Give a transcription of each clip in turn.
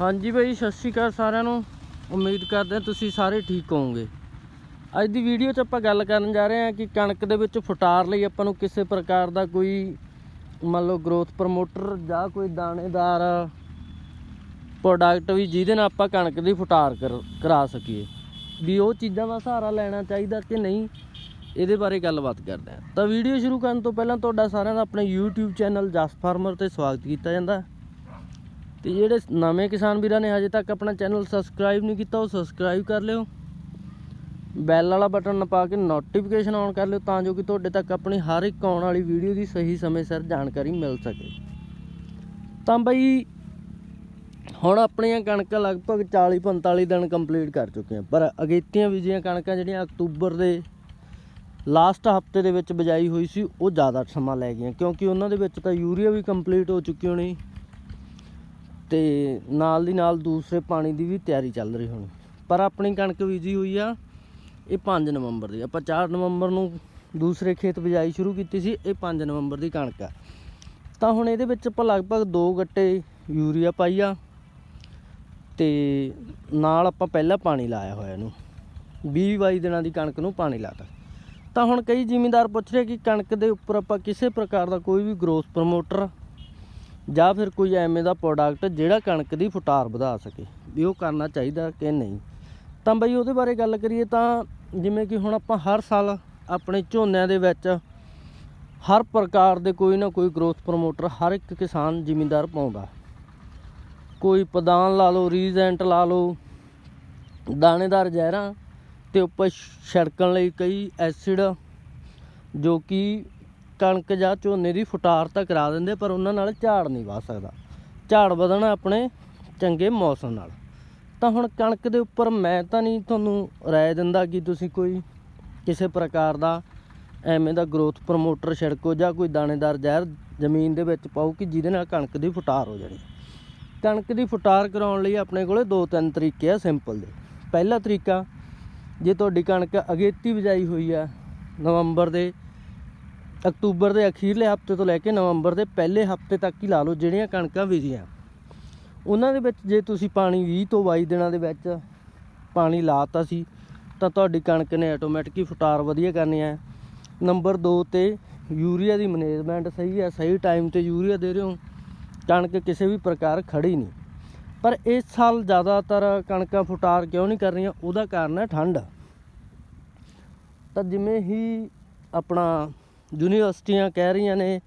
ਹਾਂਜੀ ਭਾਈ, ਸਤਿ ਸ਼੍ਰੀ ਅਕਾਲ ਸਾਰਿਆਂ ਨੂੰ। ਉਮੀਦ ਕਰਦੇ ਹਾਂ ਤੁਸੀਂ ਸਾਰੇ ਠੀਕ ਹੋਵੋਗੇ। ਅੱਜ ਦੀ ਵੀਡੀਓ 'ਚ ਆਪਾਂ ਗੱਲ ਕਰਨ ਜਾ ਰਹੇ ਹਾਂ ਕਿ ਕਣਕ ਦੇ ਵਿੱਚ ਫੁਟਾਰ ਲਈ ਆਪਾਂ ਨੂੰ ਕਿਸੇ ਪ੍ਰਕਾਰ ਦਾ ਕੋਈ ਮੰਨ ਲਓ ਗਰੋਥ ਪ੍ਰਮੋਟਰ ਜਾਂ ਕੋਈ ਦਾਣੇਦਾਰ ਪ੍ਰੋਡਕਟ ਵੀ ਜਿਹਦੇ ਨਾਲ ਆਪਾਂ ਕਣਕ ਦੀ ਫੁਟਾਰ ਕਰ- ਕਰਾ ਸਕੀਏ। ਵੀ ਉਹ ਚੀਜ਼ਾਂ ਦਾ ਸਹਾਰਾ ਲੈਣਾ ਚਾਹੀਦਾ ਕਿ ਨਹੀਂ, ਇਹਦੇ ਬਾਰੇ ਗੱਲਬਾਤ ਕਰਦੇ ਹਾਂ। ਤਾਂ ਵੀਡੀਓ ਸ਼ੁਰੂ ਕਰਨ ਤੋਂ ਪਹਿਲਾਂ ਤੁਹਾਡਾ ਸਾਰਿਆਂ ਦਾ ਆਪਣੇ YouTube ਚੈਨਲ ਜਸ ਫਾਰਮਰ ਤੇ ਸਵਾਗਤ ਕੀਤਾ ਜਾਂਦਾ। ਤੇ ਜਿਹੜੇ ਨਵੇਂ ਕਿਸਾਨ ਵੀਰਾਂ ਨੇ ਹਜੇ ਤੱਕ ਆਪਣਾ ਚੈਨਲ ਸਬਸਕ੍ਰਾਈਬ ਨਹੀਂ ਕੀਤਾ, ਉਹ ਸਬਸਕ੍ਰਾਈਬ ਕਰ ਲਿਓ। ਬੈਲ ਵਾਲਾ ਬਟਨ ਪਾ ਕੇ ਨੋਟੀਫਿਕੇਸ਼ਨ ਆਨ ਕਰ ਲਿਓ ਤਾਂ ਜੋ ਕਿ ਤੁਹਾਡੇ ਤੱਕ ਆਪਣੀ ਹਰ ਇੱਕ ਆਉਣ ਵਾਲੀ ਵੀਡੀਓ ਦੀ ਸਹੀ ਸਮੇਂ ਸਿਰ ਜਾਣਕਾਰੀ ਮਿਲ ਸਕੇ। ਤਾਂ ਬਈ, ਹੁਣ ਆਪਣੀਆਂ ਕਣਕਾਂ ਲਗਭਗ 40 45 ਦਿਨ ਕੰਪਲੀਟ ਕਰ ਚੁੱਕੀਆਂ, ਪਰ ਅਗੇਤੀਆਂ ਬੀਜੀਆਂ ਕਣਕਾਂ ਜਿਹੜੀਆਂ ਅਕਤੂਬਰ ਦੇ ਲਾਸਟ ਹਫ਼ਤੇ ਦੇ ਵਿੱਚ ਬਜਾਈ ਹੋਈ ਸੀ, ਉਹ ਜ਼ਿਆਦਾ ਸਮਾਂ ਲੈ ਗਈਆਂ, ਕਿਉਂਕਿ ਉਹਨਾਂ ਦੇ ਵਿੱਚ ਤਾਂ ਯੂਰੀਆ ਵੀ ਕੰਪਲੀਟ ਹੋ ਚੁੱਕੀ ਹੋਣੀ। ਤੇ ਨਾਲ ਦੀ ਨਾਲ ਦੂਸਰੇ ਪਾਣੀ ਦੀ ਵੀ ਤਿਆਰੀ ਚੱਲ ਰਹੀ ਹੋਣੀ। ਪਰ ਆਪਣੀ ਕਣਕ ਬੀਜੀ ਹੋਈ ਆ, ਇਹ 5 ਨਵੰਬਰ ਦੀ। ਆਪਾਂ 4 ਨਵੰਬਰ ਨੂੰ ਦੂਸਰੇ ਖੇਤ ਬਿਜਾਈ ਸ਼ੁਰੂ ਕੀਤੀ ਸੀ, ਇਹ 5 ਨਵੰਬਰ ਦੀ ਕਣਕ ਆ। ਤਾਂ ਹੁਣ ਇਹਦੇ ਵਿੱਚ ਆਪਾਂ ਲਗਭਗ 2 ਗੱਟੇ ਯੂਰੀਆ ਪਾਈ ਆ ਤੇ ਨਾਲ ਆਪਾਂ ਪਹਿਲਾਂ ਪਾਣੀ ਲਾਇਆ ਹੋਇਆ ਇਹਨੂੰ। 20 22 ਦਿਨਾਂ ਦੀ ਕਣਕ ਨੂੰ ਪਾਣੀ ਲਾਤਾ। ਤਾਂ ਹੁਣ ਕਈ ਜ਼ਿਮੀਂਦਾਰ ਪੁੱਛ ਰਹੇ ਕਿ ਕਣਕ ਦੇ ਉੱਪਰ ਆਪਾਂ ਕਿਸੇ ਪ੍ਰਕਾਰ ਦਾ ਕੋਈ ਵੀ ਗਰੋਥ ਪ੍ਰਮੋਟਰ ਜਾਂ ਫਿਰ ਕੋਈ ਐਵੇਂ ਦਾ ਪ੍ਰੋਡਕਟ ਜਿਹੜਾ ਕਣਕ ਦੀ ਫੁਟਾਰ ਵਧਾ ਸਕੇ, ਵੀ ਉਹ ਕਰਨਾ ਚਾਹੀਦਾ ਕਿ ਨਹੀਂ। ਤਾਂ ਬਈ ਉਹਦੇ ਬਾਰੇ ਗੱਲ ਕਰੀਏ ਤਾਂ ਜਿਵੇਂ ਕਿ ਹੁਣ ਆਪਾਂ ਹਰ ਸਾਲ ਆਪਣੇ ਝੋਨਿਆਂ ਦੇ ਵਿੱਚ ਹਰ ਪ੍ਰਕਾਰ ਦੇ ਕੋਈ ਨਾ ਕੋਈ ਗਰੋਥ ਪ੍ਰਮੋਟਰ ਹਰ ਇੱਕ ਕਿਸਾਨ ਜ਼ਿਮੀਂਦਾਰ ਪਾਉਂਦਾ। ਕੋਈ ਪਦਾਨ ਲਾ ਲਓ ਰੀਜੈਂਟ ਲਾ ਲਓ, ਦਾਣੇਦਾਰ ਜ਼ਹਿਰਾਂ ਤੇ ਉੱਪਰ ਛਿੜਕਣ ਲਈ ਕਈ ਐਸਿਡ ਜੋ ਕਿ ਕਣਕ ਜਾਂ ਝੋਨੇ ਦੀ ਫੁਟਾਰ ਤਾਂ ਕਰਾ ਦਿੰਦੇ, ਪਰ ਉਹਨਾਂ ਨਾਲ ਝਾੜ ਨਹੀਂ ਵਾ ਸਕਦਾ। ਝਾੜ ਵਧਣਾ ਆਪਣੇ ਚੰਗੇ ਮੌਸਮ ਨਾਲ। ਤਾਂ ਹੁਣ ਕਣਕ ਦੇ ਉੱਪਰ ਮੈਂ ਤਾਂ ਨਹੀਂ ਤੁਹਾਨੂੰ ਰਾਏ ਦਿੰਦਾ ਕਿ ਤੁਸੀਂ ਕੋਈ ਕਿਸੇ ਪ੍ਰਕਾਰ ਦਾ ਐਵੇਂ ਦਾ ਗਰੋਥ ਪ੍ਰਮੋਟਰ ਛਿੜਕੋ ਜਾਂ ਕੋਈ ਦਾਣੇਦਾਰ ਜ਼ਹਿਰ ਜ਼ਮੀਨ ਦੇ ਵਿੱਚ ਪਾਓ ਕਿ ਜਿਹਦੇ ਨਾਲ ਕਣਕ ਦੀ ਫੁਟਾਰ ਹੋ ਜਾਣੀ। ਕਣਕ ਦੀ ਫੁਟਾਰ ਕਰਾਉਣ ਲਈ ਆਪਣੇ ਕੋਲੇ ਦੋ ਤਿੰਨ ਤਰੀਕੇ ਆ ਸਿੰਪਲ ਦੇ। ਪਹਿਲਾ ਤਰੀਕਾ, ਜੇ ਤੁਹਾਡੀ ਕਣਕ ਅਗੇਤੀ ਬਿਜਾਈ ਹੋਈ ਆ ਨਵੰਬਰ ਦੇ ਅਕਤੂਬਰ ਦੇ ਅਖੀਰਲੇ ਹਫ਼ਤੇ ਤੋਂ ਲੈ ਕੇ ਨਵੰਬਰ ਦੇ ਪਹਿਲੇ ਹਫ਼ਤੇ ਤੱਕ ਹੀ ਲਾ ਲਓ, ਜਿਹੜੀਆਂ ਕਣਕਾਂ ਬੀਜੀਆਂ। ਉਹਨਾਂ ਦੇ ਵਿੱਚ ਜੇ ਤੁਸੀਂ ਪਾਣੀ 20 ਤੋਂ 22 ਦਿਨਾਂ ਦੇ ਵਿੱਚ ਪਾਣੀ ਲਾਤਾ ਸੀ, ਤਾਂ ਤੁਹਾਡੀ ਕਣਕ ਨੇ ਆਟੋਮੈਟਿਕ ਹੀ ਫੁਟਾਰ ਵਧੀਆ ਕਰਨੀ ਹੈ। ਨੰਬਰ 2 ਤੇ ਯੂਰੀਆ ਦੀ ਮੈਨੇਜਮੈਂਟ ਸਹੀ ਹੈ, ਸਹੀ ਟਾਈਮ ਤੇ ਯੂਰੀਆ ਦੇ ਰਹੇ ਹੋ, ਕਣਕ ਕਿਸੇ ਵੀ ਪ੍ਰਕਾਰ ਖੜੀ ਨਹੀਂ। ਪਰ ਇਸ ਸਾਲ ਜ਼ਿਆਦਾਤਰ ਕਣਕਾਂ ਫੁਟਾਰ ਕਿਉਂ ਨਹੀਂ ਕਰ ਰਹੀਆਂ? ਉਹਦਾ ਕਾਰਨ ਹੈ ਠੰਡ। ਤਾਂ ਜਿਵੇਂ ਹੀ ਆਪਣਾ ਯੂਨੀਵਰਸਿਟੀਆਂ ਕਹਿ ਰਹੀਆਂ ਨੇ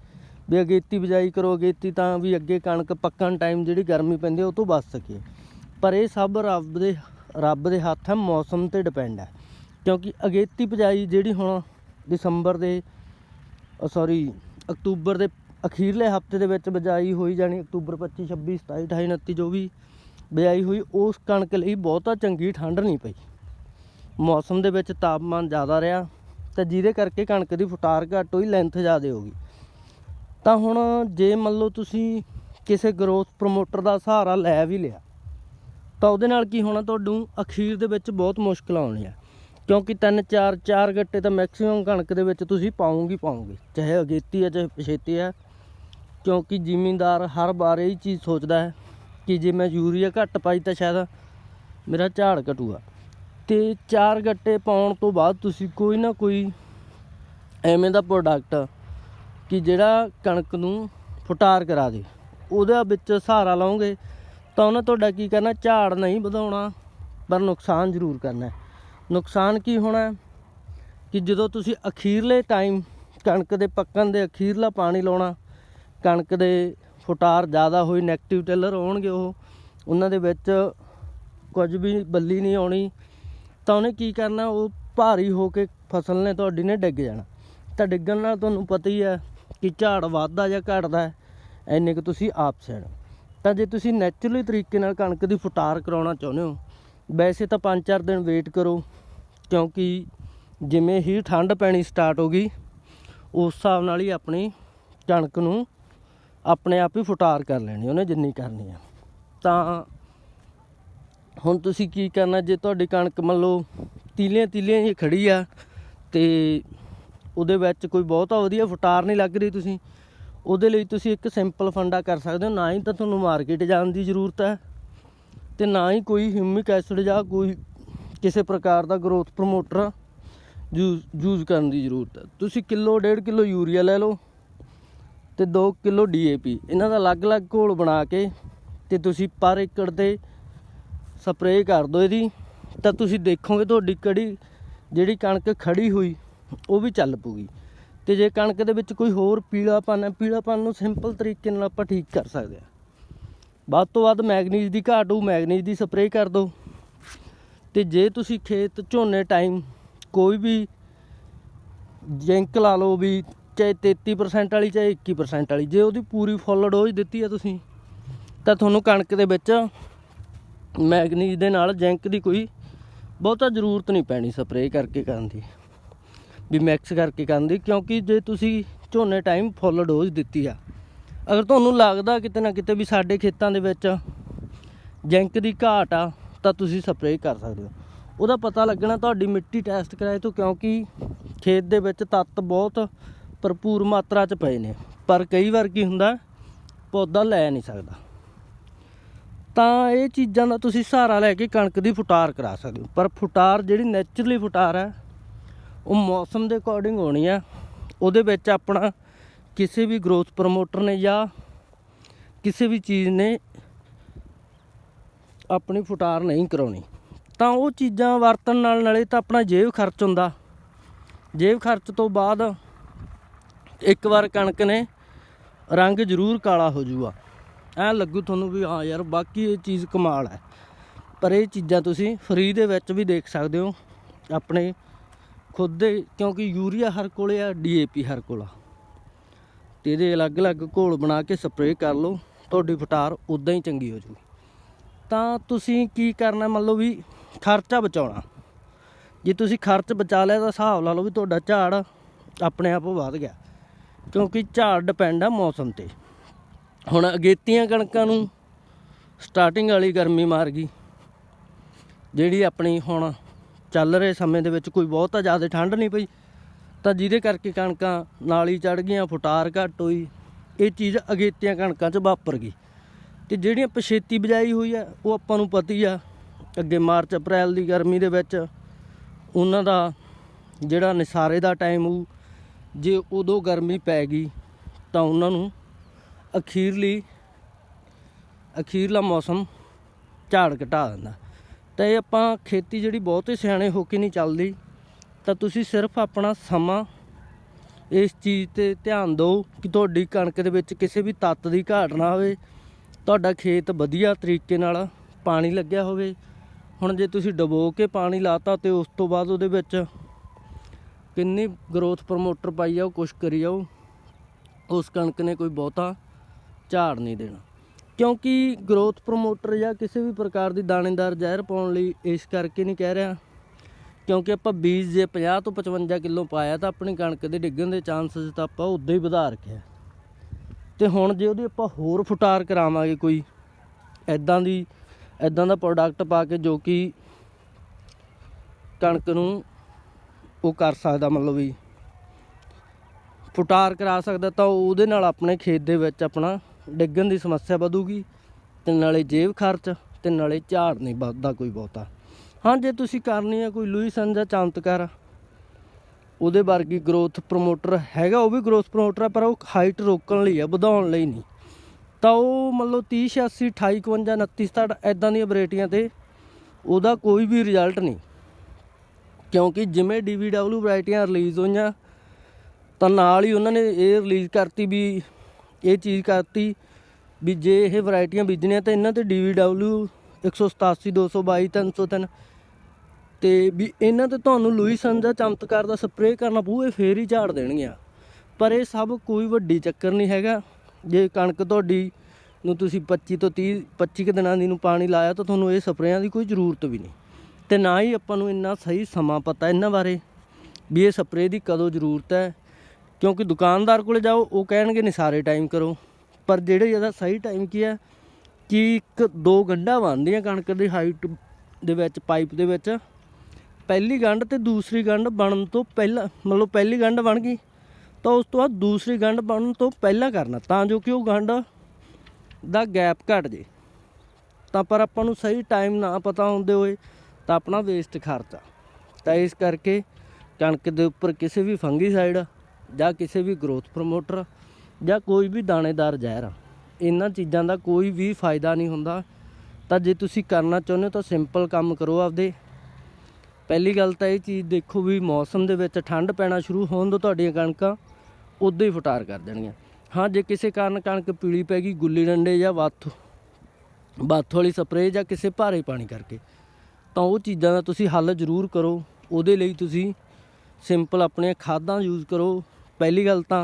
ਵੀ ਅਗੇਤੀ ਬਿਜਾਈ ਕਰੋ ਅਗੇਤੀ ਤਾਂ ਵੀ ਅੱਗੇ ਕਣਕ ਪੱਕਣ ਟਾਈਮ ਜਿਹੜੀ ਗਰਮੀ ਪੈਂਦੀ ਉਹ ਤੋਂ ਬਚ ਸਕੀਏ। ਪਰ ਇਹ ਸਭ ਰੱਬ ਦੇ ਰੱਬ ਦੇ ਹੱਥ ਹੈ, ਮੌਸਮ ਤੇ ਡਿਪੈਂਡ ਹੈ। ਕਿਉਂਕਿ ਅਗੇਤੀ ਬਿਜਾਈ ਜਿਹੜੀ ਹੁਣ ਦਸੰਬਰ ਦੇ ਸੌਰੀ ਅਕਤੂਬਰ ਦੇ ਅਖੀਰਲੇ ਹਫ਼ਤੇ ਦੇ ਵਿੱਚ ਬਿਜਾਈ ਹੋਈ ਜਾਣੀ, ਅਕਤੂਬਰ 25 26 27 28 29 ਜੋ ਵੀ ਬਿਜਾਈ ਹੋਈ, ਉਸ ਕਣਕ ਲਈ ਬਹੁਤਾ ਚੰਗੀ ਠੰਡ ਨਹੀਂ ਪਈ। ਮੌਸਮ ਦੇ ਵਿੱਚ ਤਾਪਮਾਨ ਜ਼ਿਆਦਾ ਰਿਹਾ। ਤਾਂ ਜਿਹਦੇ ਕਰਕੇ ਕਣਕ ਦੀ ਫੁਟਾਰ ਘੱਟ ਹੋਈ ਲੈਂਥ ਜ਼ਿਆਦਾ ਹੋ ਗਈ। ਤਾਂ ਹੁਣ ਜੇ ਮੰਨ ਲਓ ਤੁਸੀਂ ਕਿਸੇ ਗਰੋਥ ਪ੍ਰਮੋਟਰ ਦਾ ਸਹਾਰਾ ਲੈ ਵੀ ਲਿਆ, ਤਾਂ ਉਹਦੇ ਨਾਲ ਕੀ ਹੋਣਾ ਤੁਹਾਨੂੰ ਅਖੀਰ ਦੇ ਵਿੱਚ ਬਹੁਤ ਮੁਸ਼ਕਲ ਆਉਣੀ ਆ। ਕਿਉਂਕਿ ਤਿੰਨ, ਚਾਰ ਚਾਰ ਗੱਟੇ ਤਾਂ ਮੈਕਸਿਮਮ ਕਣਕ ਦੇ ਵਿੱਚ ਤੁਸੀਂ ਪਾਉਂਗੇ ਪਾਉਂਗੇ, ਚਾਹੇ ਅਗੇਤੀ ਹੈ ਚਾਹੇ ਪਛੇਤੀ ਹੈ ਕਿਉਂਕਿ ਜ਼ਿਮੀਂਦਾਰ ਹਰ ਵਾਰ ਇਹ ਚੀਜ਼ ਸੋਚਦਾ ਹੈ ਕਿ ਜੇ ਮੈਂ ਯੂਰੀਆ ਘੱਟ ਪਾਈ ਤਾਂ ਸ਼ਾਇਦ ਮੇਰਾ ਝਾੜ ਘਟੂਗਾ। ਤੇ ਚਾਰ ਗੱਟੇ ਪਾਉਣ ਤੋਂ ਬਾਅਦ ਤੁਸੀਂ ਕੋਈ ਨਾ ਕੋਈ ਐਵੇਂ ਦਾ ਪ੍ਰੋਡਕਟ ਕਿ ਜਿਹੜਾ ਕਣਕ ਨੂੰ ਫੁਟਾਰ ਕਰਾ ਦੇ। ਉਹਦੇ ਵਿੱਚ ਸਹਾਰਾ ਲਾਓਗੇ ਤਾਂ ਉਹਨੇ ਤੁਹਾਡਾ ਕੀ ਕਰਨਾ, ਝਾੜ ਨਹੀਂ ਵਧਾਉਣਾ, ਪਰ ਨੁਕਸਾਨ ਜ਼ਰੂਰ ਕਰਨਾ ਹੈ। ਨੁਕਸਾਨ ਕੀ ਹੋਣਾ ਕਿ ਜਦੋਂ ਤੁਸੀਂ ਅਖੀਰਲੇ ਟਾਈਮ ਕਣਕ ਦੇ ਪੱਕਣ ਦੇ ਅਖੀਰਲਾ ਪਾਣੀ ਲਾਉਣਾ, ਕਣਕ ਦੇ ਫੁਟਾਰ ਜ਼ਿਆਦਾ ਹੋਈ 네ਗੇਟਿਵ ਟੇਲਰ ਹੋਣਗੇ ਉਹ, ਉਹਨਾਂ ਦੇ ਵਿੱਚ ਕੁਝ ਵੀ ਬੱਲੀ ਨਹੀਂ ਆਉਣੀ ਤਾਂ ਉਹਨੇ ਕੀ ਕਰਨਾ, ਉਹ ਭਾਰੀ ਹੋ ਕੇ ਫਸਲ ਨੇ ਤੁਹਾਡੀ ਨੇ ਡਿੱਗ ਜਾਣਾ। ਤਾਂ ਡਿੱਗਣ ਨਾਲ ਤੁਹਾਨੂੰ ਪਤਾ ਹੀ ਹੈ ਕਿ ਝਾੜ ਵੱਧਦਾ ਜਾਂ ਘਟਦਾ ਹੈ ਐਨੇ ਕੁ ਤੁਸੀਂ ਆਪ ਸਿਆਣ ਤਾਂ ਜੇ ਤੁਸੀਂ ਨੈਚੁਰਲੀ ਤਰੀਕੇ ਨਾਲ ਕਣਕ ਦੀ ਫੁਟਾਰ ਕਰਾਉਣਾ ਚਾਹੁੰਦੇ ਹੋ, ਵੈਸੇ ਤਾਂ 5-4 ਦਿਨ ਵੇਟ ਕਰੋ, ਕਿਉਂਕਿ ਜਿਵੇਂ ਹੀ ਠੰਡ ਪੈਣੀ ਸਟਾਰਟ ਹੋ ਗਈ, ਉਸ ਹਿਸਾਬ ਨਾਲ ਹੀ ਆਪਣੀ ਕਣਕ ਨੂੰ ਆਪਣੇ ਆਪ ਹੀ ਫੁਟਾਰ ਕਰ ਲੈਣੀ, ਉਹਨੇ ਜਿੰਨੀ ਕਰਨੀ ਆ। ਤਾਂ ਹੁਣ ਤੁਸੀਂ ਕੀ ਕਰਨਾ, ਜੇ ਤੁਹਾਡੀ ਕਣਕ ਮੰਨ ਲਓ ਤੀਲੀਆਂ ਤੀਲੀਆਂ ਹੀ ਖੜੀ ਆ ਤੇ ਉਹਦੇ ਵਿੱਚ ਕੋਈ ਬਹੁਤਾ ਵਧੀਆ ਫਟਾਰ ਨਹੀਂ ਲੱਗ ਰਹੀ ਤੁਸੀਂ, ਉਹਦੇ ਲਈ ਤੁਸੀਂ ਇੱਕ ਸਿੰਪਲ ਫੰਡਾ ਕਰ ਸਕਦੇ ਹੋ। ਨਾ ਹੀ ਤਾਂ ਤੁਹਾਨੂੰ ਮਾਰਕੀਟ ਜਾਣ ਦੀ ਜ਼ਰੂਰਤ ਹੈ ਤੇ ਨਾ ਹੀ ਕੋਈ ਹਿਊਮਿਕ ਐਸਿਡ ਜਾਂ ਕੋਈ ਕਿਸੇ ਪ੍ਰਕਾਰ ਦਾ ਗਰੋਥ ਪ੍ਰਮੋਟਰ ਯੂਜ਼ ਕਰਨ ਦੀ ਜ਼ਰੂਰਤ ਹੈ। ਤੁਸੀਂ ਕਿਲੋ, ਡੇਢ ਕਿਲੋ ਯੂਰੀਆ ਲੈ ਲਓ ਤੇ 2 ਕਿਲੋ ਡੀਏਪੀ ਇਹਨਾਂ ਦਾ ਅਲੱਗ-ਅਲੱਗ ਘੋਲ ਬਣਾ ਕੇ ਤੇ ਤੁਸੀਂ ਪਰ ਏਕੜ ਤੇ ਸਪਰੇਅ ਕਰ ਦਿਓ ਇਹਦੀ, ਤਾਂ ਤੁਸੀਂ ਦੇਖੋਗੇ ਤੁਹਾਡੀ ਕੜੀ ਜਿਹੜੀ ਕਣਕ ਖੜੀ ਹੋਈ, ਉਹ ਵੀ ਚੱਲ ਪੂਗੀ ਤੇ ਜੇ ਕਣਕ ਦੇ ਵਿੱਚ ਕੋਈ ਹੋਰ ਪੀਲਾਪਨ ਹੈ, ਪੀਲਾਪਨ ਨੂੰ ਸਿੰਪਲ ਤਰੀਕੇ ਨਾਲ ਆਪਾਂ ਠੀਕ ਕਰ ਸਕਦੇ ਹਾਂ। ਵੱਧ ਤੋਂ ਵੱਧ ਮੈਗਨੀਜ਼ ਦੀ ਘਾਟ ਹੋਊ, ਮੈਗਨੀਜ਼ ਦੀ ਸਪਰੇਅ ਕਰ ਦਿਓ ਤੇ ਜੇ ਤੁਸੀਂ ਖੇਤ ਝੋਨੇ ਟਾਈਮ ਕੋਈ ਵੀ ਜਿੰਕ ਲਾ ਲਓ ਵੀ, ਚਾਹੇ 33% ਵਾਲੀ, ਚਾਹੇ 21% ਵਾਲੀ, ਜੇ ਉਹਦੀ ਪੂਰੀ ਫੁੱਲ ਡੋਜ਼ ਦਿੱਤੀ ਆ ਤੁਸੀਂ, ਤਾਂ ਤੁਹਾਨੂੰ ਕਣਕ ਦੇ ਵਿੱਚ ਮੈਗਨੀਜ਼ ਦੇ ਨਾਲ ਜਿੰਕ ਦੀ ਕੋਈ ਬਹੁਤਾ ਜ਼ਰੂਰਤ ਨਹੀਂ ਪੈਣੀ ਸਪਰੇਅ ਕਰਕੇ ਕਰਨ ਦੀ, ਵੀ ਮਿਕਸ ਕਰਕੇ ਕਰਨ ਦੀ, ਕਿਉਂਕਿ ਜੇ ਤੁਸੀਂ ਝੋਨੇ ਟਾਈਮ ਫੁੱਲ ਡੋਜ਼ ਦਿੱਤੀ ਆ, ਅਗਰ ਤੁਹਾਨੂੰ ਲੱਗਦਾ ਕਿਤੇ ਨਾ ਕਿਤੇ ਵੀ ਸਾਡੇ ਖੇਤਾਂ ਦੇ ਵਿੱਚ ਜਿੰਕ ਦੀ ਘਾਟ ਆ, ਤਾਂ ਤੁਸੀਂ ਸਪਰੇਅ ਕਰ ਸਕਦੇ ਹੋ। ਉਹਦਾ ਪਤਾ ਲੱਗਣਾ ਤੁਹਾਡੀ ਮਿੱਟੀ ਟੈਸਟ ਕਰਾਏ ਤੋਂ, ਕਿਉਂਕਿ ਖੇਤ ਦੇ ਵਿੱਚ ਤੱਤ ਬਹੁਤ ਭਰਪੂਰ ਮਾਤਰਾ 'ਚ ਪਏ ਨੇ, ਪਰ ਕਈ ਵਾਰ ਕੀ ਹੁੰਦਾ, ਪੌਦਾ ਲੈ ਨਹੀਂ ਸਕਦਾ। ਤਾਂ ਇਹ ਚੀਜ਼ਾਂ ਦਾ ਤੁਸੀਂ ਸਹਾਰਾ ਲੈ ਕੇ ਕਣਕ ਦੀ ਫੁਟਾਰ ਕਰਾ ਸਕਦੇ ਹੋ। ਪਰ ਫੁਟਾਰ ਜਿਹੜੀ ਨੇਚਰਲੀ ਫੁਟਾਰ ਹੈ, ਉਹ ਮੌਸਮ ਦੇ ਅਕੋਰਡਿੰਗ ਹੋਣੀ ਆ। ਉਹਦੇ ਵਿੱਚ ਆਪਣਾ ਕਿਸੇ ਵੀ ਗਰੋਥ ਪ੍ਰਮੋਟਰ ਨੇ ਜਾਂ ਕਿਸੇ ਵੀ ਚੀਜ਼ ਨੇ ਆਪਣੀ ਫੁਟਾਰ ਨਹੀਂ ਕਰਾਉਣੀ। ਤਾਂ ਉਹ ਚੀਜ਼ਾਂ ਵਰਤਣ ਨਾਲ ਨਾਲੇ ਤਾਂ ਆਪਣਾ ਜੇਬ ਖਰਚ ਹੁੰਦਾ। ਜੇਬ ਖਰਚ ਤੋਂ ਬਾਅਦ ਇੱਕ ਵਾਰ ਕਣਕ ਨੇ ਰੰਗ ਜ਼ਰੂਰ ਕਾਲਾ ਹੋ ਜੂਗਾ ਐ ਲੱਗੂ ਤੁਹਾਨੂੰ ਵੀ, ਹਾਂ ਯਾਰ, ਬਾਕੀ ਇਹ ਚੀਜ਼ ਕਮਾਲ ਹੈ। ਪਰ ਇਹ ਚੀਜ਼ਾਂ ਤੁਸੀਂ ਫਰੀ ਦੇ ਵਿੱਚ ਵੀ ਦੇਖ ਸਕਦੇ ਹੋ, ਆਪਣੇ ਖੁਦ ਦੇ, ਕਿਉਂਕਿ ਯੂਰੀਆ ਹਰ ਕੋਲੇ ਆ ਡੀਏਪੀ ਹਰ ਕੋਲ ਆ। ਤੇ ਇਹਦੇ ਅਲੱਗ-ਅਲੱਗ ਘੋਲ ਬਣਾ ਕੇ ਸਪਰੇਅ ਕਰ ਲਓ, ਤੁਹਾਡੀ ਫਟਾਰ ਉਦਾਂ ਹੀ ਚੰਗੀ ਹੋ ਜੂ ਤਾਂ ਤੁਸੀਂ ਕੀ ਕਰਨਾ, ਮੰਨ ਲਓ ਵੀ ਖਰਚਾ ਬਚਾਉਣਾ। ਜੇ ਤੁਸੀਂ ਖਰਚ ਬਚਾ ਲਿਆ, ਤਾਂ ਹਿਸਾਬ ਲਾ ਲਓ ਵੀ ਤੁਹਾਡਾ ਝਾੜ ਆਪਣੇ ਆਪ ਵਧ ਗਿਆ। ਕਿਉਂਕਿ ਝਾੜ ਡਿਪੈਂਡ ਆ ਮੌਸਮ ਤੇ। ਹੁਣ ਅਗੇਤੀਆਂ ਕਣਕਾਂ ਨੂੰ ਸਟਾਰਟਿੰਗ ਵਾਲੀ ਗਰਮੀ ਮਾਰ ਗਈ। ਜਿਹੜੀ ਆਪਣੀ ਹੁਣ ਚੱਲ ਰਹੇ ਸਮੇਂ ਦੇ ਵਿੱਚ ਕੋਈ ਬਹੁਤਾ ਜ਼ਿਆਦਾ ਠੰਡ ਨਹੀਂ ਪਈ, ਤਾਂ ਜਿਹਦੇ ਕਰਕੇ ਕਣਕਾਂ ਨਾਲੀ ਚੜ ਗਈਆਂ, ਫੁਟਾਰ ਘੱਟ ਹੋਈ। ਇਹ ਚੀਜ਼ ਅਗੇਤੀਆਂ ਕਣਕਾਂ 'ਚ ਵਾਪਰ ਗਈ। ਤੇ ਜਿਹੜੀਆਂ ਪਛੇਤੀ ਬਜਾਈ ਹੋਈ ਆ, ਉਹ ਆਪਾਂ ਨੂੰ ਪਤੀ ਆ, ਅੱਗੇ ਮਾਰਚ, ਅਪ੍ਰੈਲ ਦੀ ਗਰਮੀ ਦੇ ਵਿੱਚ ਉਹਨਾਂ ਦਾ ਜਿਹੜਾ ਨਿਸਾਰੇ ਦਾ ਟਾਈਮ ਉਹ ਜੇ ਉਦੋਂ ਗਰਮੀ ਪੈ ਗਈ, ਤਾਂ ਉਹਨਾਂ ਨੂੰ ਅਖੀਰਲੀ ਅਖੀਰਲਾ ਮੌਸਮ ਝਾੜ ਘਟਾ ਦਿੰਦਾ। ਤਾਂ ਇਹ ਆਪਾਂ ਖੇਤੀ ਜਿਹੜੀ ਬਹੁਤੇ ਸਿਆਣੇ ਹੋ ਕੇ ਨਹੀਂ ਚੱਲਦੀ, ਤਾਂ ਤੁਸੀਂ ਸਿਰਫ ਆਪਣਾ ਸਮਾਂ ਇਸ ਚੀਜ਼ ਤੇ ਧਿਆਨ ਦਿਓ ਕਿ ਤੁਹਾਡੀ ਕਣਕ ਦੇ ਵਿੱਚ ਕਿਸੇ ਵੀ ਤੱਤ ਦੀ ਘਾਟ ਨਾ ਹੋਵੇ, ਤੁਹਾਡਾ ਖੇਤ ਵਧੀਆ ਤਰੀਕੇ ਨਾਲ ਪਾਣੀ ਲੱਗਿਆ ਹੋਵੇ। ਹੁਣ ਜੇ ਤੁਸੀਂ ਡਬੋ ਕੇ ਪਾਣੀ ਲਾਤਾ ਤੇ ਉਸ ਤੋਂ ਬਾਅਦ ਉਹਦੇ ਵਿੱਚ ਕਿੰਨੀ ਗਰੋਥ ਪ੍ਰਮੋਟਰ ਪਾਈ ਜਾਓ ਕੁਛ ਕਰੀ ਜਾਓ। ਉਸ ਕਣਕ ਨੇ ਕੋਈ ਬਹੁਤਾ ਝਾੜ ਨਹੀਂ ਦੇਣਾ। ਕਿਉਂਕਿ ਗਰੋਥ ਪ੍ਰਮੋਟਰ ਜਾਂ ਕਿਸੇ ਵੀ ਪ੍ਰਕਾਰ ਦੀ ਦਾਣੇਦਾਰ ਜ਼ਹਿਰ ਪਾਉਣ ਲਈ ਇਸ ਕਰਕੇ ਨਹੀਂ ਕਹਿ ਰਿਹਾ। ਕਿਉਂਕਿ ਆਪਾਂ ਬੀਜ ਜੇ 50 ਤੋਂ 55 ਕਿਲੋ ਪਾਇਆ ਤਾਂ ਆਪਣੀ ਕਣਕ ਦੇ ਡਿੱਗਣ ਦੇ ਚਾਂਸਸ ਤਾਂ ਆਪਾਂ ਉਦਾਂ ਹੀ ਵਧਾ ਰੱਖਿਆ। ਤੇ ਹੁਣ ਜੇ ਉਹਦੀ ਆਪਾਂ ਹੋਰ ਫੁਟਾਰ ਕਰਾਵਾਂਗੇ ਕੋਈ ਐਦਾਂ ਦੀ ਐਦਾਂ ਦਾ ਪ੍ਰੋਡਕਟ ਪਾ ਕੇ ਜੋ ਕਿ ਕਣਕ ਨੂੰ ਉਹ ਕਰ ਸਕਦਾ ਮਤਲਬ ਵੀ ਫੁਟਾਰ ਕਰਾ ਸਕਦਾ ਤਾਂ ਉਹਦੇ ਨਾਲ ਆਪਣੇ ਖੇਤ ਦੇ ਵਿੱਚ ਆਪਣਾ ਡਿੱਗਣ ਦੀ ਸਮੱਸਿਆ ਵਧੂਗੀ ਤੇ ਨਾਲੇ ਜੇਬ ਖਰਚ ਤੇ ਨਾਲੇ ਝਾੜ ਨਹੀਂ ਵੱਧਦਾ ਕੋਈ ਬਹੁਤਾ। ਹਾਂ, ਜੇ ਤੁਸੀਂ ਕਰਨੀ ਹੈ ਕੋਈ ਲੂਈਸਨ ਜਾਂ ਚਮਤਕਾਰ, ਉਹਦੇ ਵਰਗੀ ਗਰੋਥ ਪ੍ਰਮੋਟਰ ਹੈਗਾ, ਉਹ ਵੀ ਗਰੋਥ ਪ੍ਰਮੋਟਰ ਹੈ ਪਰ ਉਹ ਹਾਈਟ ਰੋਕਣ ਲਈ ਹੈ ਵਧਾਉਣ ਲਈ ਨਹੀਂ। ਤਾਂ ਉਹ ਮੰਨ ਲਓ 30 86 28 51 29 67 ਐਦਾਂ ਦੀਆਂ ਵੈਰਾਈਟੀਆਂ ਤੇ ਉਹਦਾ ਕੋਈ ਵੀ ਰਿਜ਼ਲਟ ਨਹੀਂ। ਕਿਉਂਕਿ ਜਿਵੇਂ ਡੀਵੀਡਬਲਯੂ ਵੈਰਾਈਟੀਆਂ ਰਿਲੀਜ਼ ਹੋਈਆਂ, ਤਾਂ ਨਾਲ ਹੀ ਉਹਨਾਂ ਨੇ ਇਹ ਰਿਲੀਜ਼ ਕਰਤੀ ਵੀ ਇਹ ਚੀਜ਼ ਕਰਤੀ ਵੀ ਜੇ ਇਹ ਵੈਰਾਈਟੀਆਂ ਬੀਜਣੀਆਂ ਤਾਂ ਇਹਨਾਂ ਤੇ ਡੀਵੀਡਬਲਯੂ 187 222 303 ਤੇ ਵੀ ਇਹਨਾਂ ਤੇ ਤੁਹਾਨੂੰ ਲੂਈਸਨ ਦਾ ਚਮਤਕਾਰ ਦਾ ਸਪਰੇਅ ਕਰਨਾ ਪਊ, ਇਹ ਫੇਰ ਹੀ ਝਾੜ ਦੇਣਗੀਆਂ। ਪਰ ਇਹ ਸਭ ਕੋਈ ਵੱਡੀ ਚੱਕਰ ਨਹੀਂ ਹੈਗਾ। ਜੇ ਕਣਕ ਤੁਹਾਡੀ ਨੂੰ ਤੁਸੀਂ 25 ਤੋਂ 30 25 ਕੁ ਦਿਨਾਂ ਦੀ ਨੂੰ ਪਾਣੀ ਲਾਇਆ ਤਾਂ ਤੁਹਾਨੂੰ ਇਹ ਸਪਰੇਆਂ ਦੀ ਕੋਈ ਜ਼ਰੂਰਤ ਵੀ ਨਹੀਂ। ਤੇ ਨਾ ਹੀ ਆਪਾਂ ਨੂੰ ਇੰਨਾ ਸਹੀ ਸਮਾਂ ਪਤਾ ਇਹਨਾਂ ਬਾਰੇ ਵੀ ਇਹ ਸਪਰੇਅ ਦੀ ਕਦੋਂ ਜ਼ਰੂਰਤ ਹੈ। ਕਿਉਂਕਿ ਦੁਕਾਨਦਾਰ ਕੋਲੇ ਜਾਓ, ਉਹ ਕਹਿਣਗੇ ਨਹੀਂ ਸਾਰੇ ਟਾਈਮ ਕਰੋ। ਪਰ ਜਿਹੜੇ ਇਹਦਾ ਸਹੀ ਟਾਈਮ ਕੀ ਹੈ, ਕਿ ਇੱਕ ਦੋ ਗੰਢਾਂ ਬਣਦੀਆਂ ਕਣਕ ਦੀ ਹਾਈਟ ਦੇ ਵਿੱਚ ਪਾਈਪ ਦੇ ਵਿੱਚ। ਪਹਿਲੀ ਗੰਢ ਤੇ ਦੂਸਰੀ ਗੰਢ ਬਣਨ ਤੋਂ ਪਹਿਲਾਂ, ਮਤਲਬ ਪਹਿਲੀ ਗੰਢ ਬਣ ਗਈ, ਤਾਂ ਉਸ ਤੋਂ ਬਾਅਦ ਦੂਸਰੀ ਗੰਢ ਬਣਨ ਤੋਂ ਪਹਿਲਾਂ ਕਰਨਾ, ਤਾਂ ਜੋ ਕਿ ਉਹ ਗੰਢ ਦਾ ਗੈਪ ਘਟ ਜੇ। ਤਾਂ ਪਰ ਆਪਾਂ ਨੂੰ ਸਹੀ ਟਾਈਮ ਨਾ ਪਤਾ ਹੁੰਦੇ ਹੋਏ ਤਾਂ ਆਪਣਾ ਵੇਸਟ ਖਰਚਾ। ਤਾਂ ਇਸ ਕਰਕੇ ਕਣਕ ਦੇ ਉੱਪਰ ਕਿਸੇ ਵੀ ਫੰਗੀਸਾਈਡ ਜਾਂ ਕਿਸੇ ਵੀ ਗਰੋਥ ਪ੍ਰਮੋਟਰ ਜਾਂ ਕੋਈ ਵੀ ਦਾਣੇਦਾਰ ਜ਼ਹਿਰ ਇਹਨਾਂ ਚੀਜ਼ਾਂ ਦਾ ਕੋਈ ਵੀ ਫਾਇਦਾ ਨਹੀਂ ਹੁੰਦਾ। ਤਾਂ ਜੇ ਤੁਸੀਂ ਕਰਨਾ ਚਾਹੁੰਦੇ ਹੋ ਤਾਂ ਸਿੰਪਲ ਕੰਮ ਕਰੋ ਆਪਦੇ। ਪਹਿਲੀ ਗੱਲ ਤਾਂ ਇਹ ਚੀਜ਼ ਦੇਖੋ ਵੀ ਮੌਸਮ ਦੇ ਵਿੱਚ ਠੰਡ ਪੈਣਾ ਸ਼ੁਰੂ ਹੋਣ ਤੋਂ ਤੁਹਾਡੀਆਂ ਕਣਕਾਂ ਉਦੋਂ ਹੀ ਫਟਾਰ ਕਰ ਦੇਣਗੀਆਂ। ਹਾਂ, ਜੇ ਕਿਸੇ ਕਾਰਨ ਕਣਕ ਪੀਲੀ ਪੈ ਗਈ, ਗੁੱਲੀ ਡੰਡੇ ਜਾਂ ਵੱਥ ਵੱਥ ਵਾਲੀ ਸਪਰੇਅ ਜਾਂ ਕਿਸੇ ਭਾਰੇ ਪਾਣੀ ਕਰਕੇ, ਤਾਂ ਉਹ ਚੀਜ਼ਾਂ ਦਾ ਤੁਸੀਂ ਹੱਲ ਜ਼ਰੂਰ ਕਰੋ। ਉਹਦੇ ਲਈ ਤੁਸੀਂ ਸਿੰਪਲ ਆਪਣੀਆਂ ਖਾਦਾਂ ਯੂਜ਼ ਕਰੋ। ਪਹਿਲੀ ਗੱਲ ਤਾਂ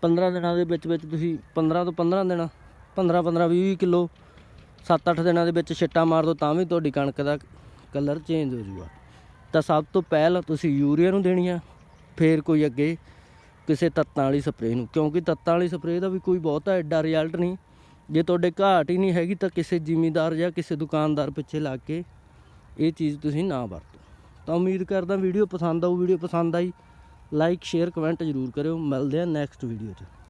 15 ਦਿਨਾਂ ਦੇ ਵਿੱਚ ਵਿੱਚ ਤੁਸੀਂ 15 ਤੋਂ 15 ਦਿਨ 15 15 20 ਕਿਲੋ 7-8 ਦਿਨਾਂ ਦੇ ਵਿੱਚ ਛਿੱਟਾ ਮਾਰ ਦਿਓ ਤਾਂ ਵੀ ਤੁਹਾਡੀ ਕਣਕ ਦਾ ਕਲਰ ਚੇਂਜ ਹੋ ਜੂਗਾ ਤਾਂ ਸਭ ਤੋਂ ਪਹਿਲਾਂ ਤੁਸੀਂ ਯੂਰੀਆ ਨੂੰ ਦੇਣੀ ਆ, ਫੇਰ ਕੋਈ ਅੱਗੇ ਕਿਸੇ ਤੱਤਾਂ ਵਾਲੀ ਸਪਰੇਅ ਨੂੰ, ਕਿਉਂਕਿ ਤੱਤਾਂ ਵਾਲੀ ਸਪਰੇਅ ਦਾ ਵੀ ਕੋਈ ਬਹੁਤਾ ਐਡਾ ਰਿਜ਼ਲਟ ਨਹੀਂ। ਜੇ ਤੁਹਾਡੇ ਘਾਟ ਹੀ ਨਹੀਂ ਹੈਗੀ ਤਾਂ ਕਿਸੇ ਜ਼ਿਮੀਂਦਾਰ ਜਾਂ ਕਿਸੇ ਦੁਕਾਨਦਾਰ ਪਿੱਛੇ ਲੱਗ ਕੇ ਇਹ ਚੀਜ਼ ਤੁਸੀਂ ਨਾ ਵਰਤੋ। ਤਾਂ ਉਮੀਦ ਕਰਦਾ ਵੀਡੀਓ ਪਸੰਦ ਆਊ, ਵੀਡੀਓ ਪਸੰਦ ਆਈ ਲਾਈਕ ਸ਼ੇਅਰ ਕਮੈਂਟ ਜ਼ਰੂਰ ਕਰਿਓ। ਮਿਲਦੇ ਆ ਨੈਕਸਟ ਵੀਡੀਓ 'ਚ।